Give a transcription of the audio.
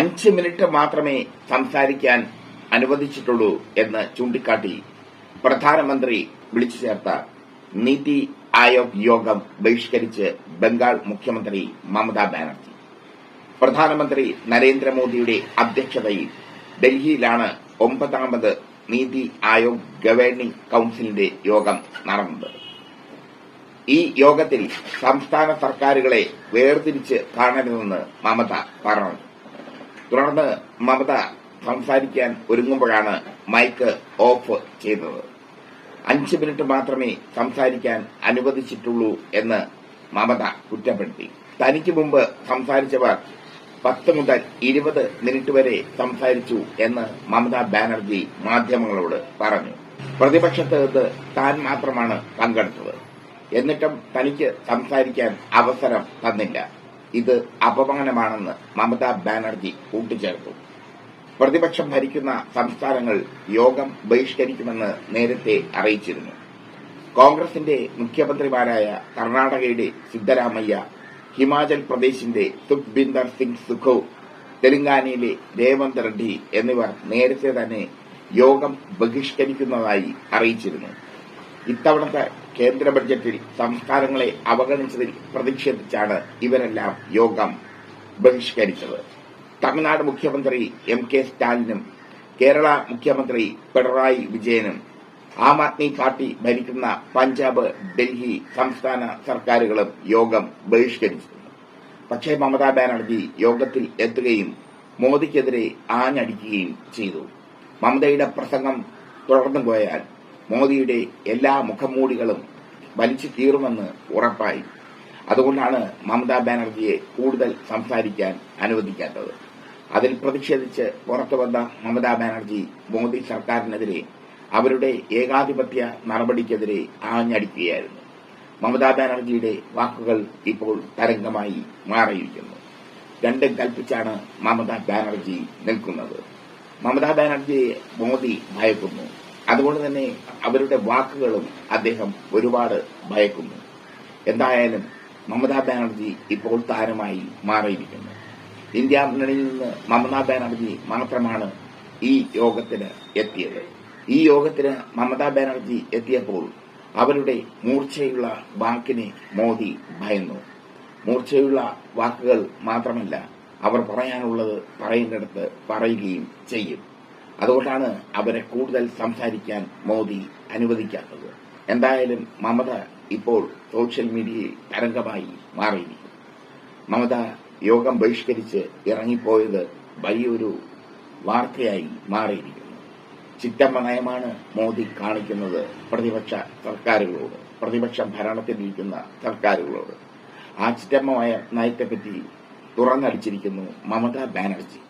അഞ്ച് മിനിറ്റ് മാത്രമേ സംസാരിക്കാൻ അനുവദിച്ചിട്ടുള്ളൂ എന്ന് ചൂണ്ടിക്കാട്ടി പ്രധാനമന്ത്രി വിളിച്ചു ചേർത്ത നീതി ആയോഗ് യോഗം ബഹിഷ്കരിച്ച് ബംഗാൾ മുഖ്യമന്ത്രി മമതാ ബാനർജി. പ്രധാനമന്ത്രി നരേന്ദ്രമോദിയുടെ അധ്യക്ഷതയിൽ ഡൽഹിയിലാണ് ഒമ്പതാമത് നീതി ആയോഗ് ഗവേണിംഗ് കൌൺസിലിന്റെ യോഗം നടന്നത്. ഈ യോഗത്തിൽ സംസ്ഥാന സർക്കാരുകളെ വേർതിരിച്ച് കാണരുതെന്ന് മമത പറഞ്ഞു. തുടർന്ന് മമത സംസാരിക്കാൻ ഒരുങ്ങുമ്പോഴാണ് മൈക്ക് ഓഫ് ചെയ്തത്. അഞ്ച് മിനിറ്റ് മാത്രമേ സംസാരിക്കാൻ അനുവദിച്ചിട്ടുള്ളൂ എന്ന് മമത കുറ്റപ്പെടുത്തി. തനിക്ക് മുമ്പ് സംസാരിച്ചവർ പത്ത് മുതൽ ഇരുപത് മിനിറ്റ് വരെ സംസാരിച്ചു എന്ന് മമത ബാനർജി മാധ്യമങ്ങളോട് പറഞ്ഞു. പ്രതിപക്ഷത്ത് താൻ മാത്രമാണ് പങ്കെടുത്തത്. എന്നിട്ടും തനിക്ക് സംസാരിക്കാൻ അവസരം തന്നില്ല. ഇത് അപമാനമാണെന്ന് മമതാ ബാനർജി കൂട്ടിച്ചേർത്തു. പ്രതിപക്ഷം ഭരിക്കുന്ന സംസ്ഥാനങ്ങൾ യോഗം ബഹിഷ്കരിക്കുമെന്ന് നേരത്തെ അറിയിച്ചിരുന്നു. കോൺഗ്രസിന്റെ മുഖ്യമന്ത്രിമാരായ കർണാടകയുടെ സിദ്ധരാമയ്യ ഹിമാചൽ പ്രദേശിന്റെ സുഖ്ബിന്ദർ സിംഗ് സുഖോ തെലങ്കാനയിലെ രേവന്ത് റെഡ്ഡി എന്നിവർ നേരത്തെ തന്നെ യോഗം ബഹിഷ്കരിക്കുന്നതായി അറിയിച്ചിരുന്നു. ഇത്തവണത്തെ കേന്ദ്ര ബഡ്ജറ്റിൽ സംസ്ഥാനങ്ങളെ അവഗണിച്ചതിൽ പ്രതിഷേധിച്ചാണ് ഇവരെല്ലാം യോഗം ബഹിഷ്കരിച്ചത്. തമിഴ്നാട് മുഖ്യമന്ത്രി എം കെ സ്റ്റാലിനും കേരള മുഖ്യമന്ത്രി പിണറായി വിജയനും ആം ആദ്മി പാർട്ടി ഭരിക്കുന്ന പഞ്ചാബ് ഡൽഹി സംസ്ഥാന സർക്കാരുകളും യോഗം ബഹിഷ്കരിച്ചിരുന്നു. പക്ഷേ മമതാ ബാനർജി യോഗത്തിൽ എത്തുകയും മോദിക്കെതിരെ ആഞ്ഞടിക്കുകയും ചെയ്തു. മമതയുടെ പ്രസംഗം തുടർന്നു പോയാൽ മോദിയുടെ എല്ലാ മുഖംമൂടികളും വലിച്ചു തീർമെന്ന് ഉറപ്പായി. അതുകൊണ്ടാണ് മമതാ ബാനർജിയെ കൂടുതൽ സംസാരിക്കാൻ അനുവദിക്കാത്തത്. അതിൽ പ്രതിഷേധിച്ച് പുറത്തുവന്ന മമതാ ബാനർജി മോദി സർക്കാരിനെതിരെ അവരുടെ ഏകാധിപത്യ നടപടിക്കെതിരെ ആഞ്ഞടിക്കുകയായിരുന്നു. മമതാ ബാനർജിയുടെ വാക്കുകൾ ഇപ്പോൾ തരംഗമായി മാറിയിരിക്കുന്നു. രണ്ടും കൽപ്പിച്ചാണ് മമതാ ബാനർജി നിൽക്കുന്നത്. മമതാ ബാനർജിയെ മോദി ഭയക്കുന്നു. അതുകൊണ്ട് തന്നെ അവരുടെ വാക്കുകളും അദ്ദേഹം ഒരുപാട് ഭയക്കുന്നു. എന്തായാലും മമതാ ബാനർജി ഇപ്പോൾ താരമായി മാറിയിരിക്കുന്നു. ഇന്ത്യ മുന്നണിയിൽ നിന്ന് മമതാ ബാനർജി മാത്രമാണ് ഈ യോഗത്തിന് എത്തിയത്. ഈ യോഗത്തിന് മമതാ ബാനർജി എത്തിയപ്പോൾ അവരുടെ മൂർച്ചയുള്ള വാക്കിനെ മോദി ഭയന്നു. മൂർച്ചയുള്ള വാക്കുകൾ മാത്രമല്ല അവർ പറയാനുള്ളത് പറയുന്നിടത്ത് പറയുകയും ചെയ്യും. അതുകൊണ്ടാണ് അവരെ കൂടുതൽ സംസാരിക്കാൻ മോദി അനുവദിക്കാത്തത്. എന്തായാലും മമത ഇപ്പോൾ സോഷ്യൽ മീഡിയയിൽ തരംഗമായി മാറിയിരിക്കും മമത യോഗം ബഹിഷ്കരിച്ച് ഇറങ്ങിപ്പോയത് വലിയൊരു വാർത്തയായി മാറിയിരിക്കുന്നു. ചിറ്റമ്മ നയമാണ് മോദി കാണിക്കുന്നത് പ്രതിപക്ഷ സർക്കാരുകളോട് പ്രതിപക്ഷ ഭരണത്തിലിരിക്കുന്ന സർക്കാരുകളോട്. ആ ചിറ്റമ്മ നയത്തെപ്പറ്റി തുറന്നടിച്ചിരിക്കുന്നു മമതാ ബാനർജി.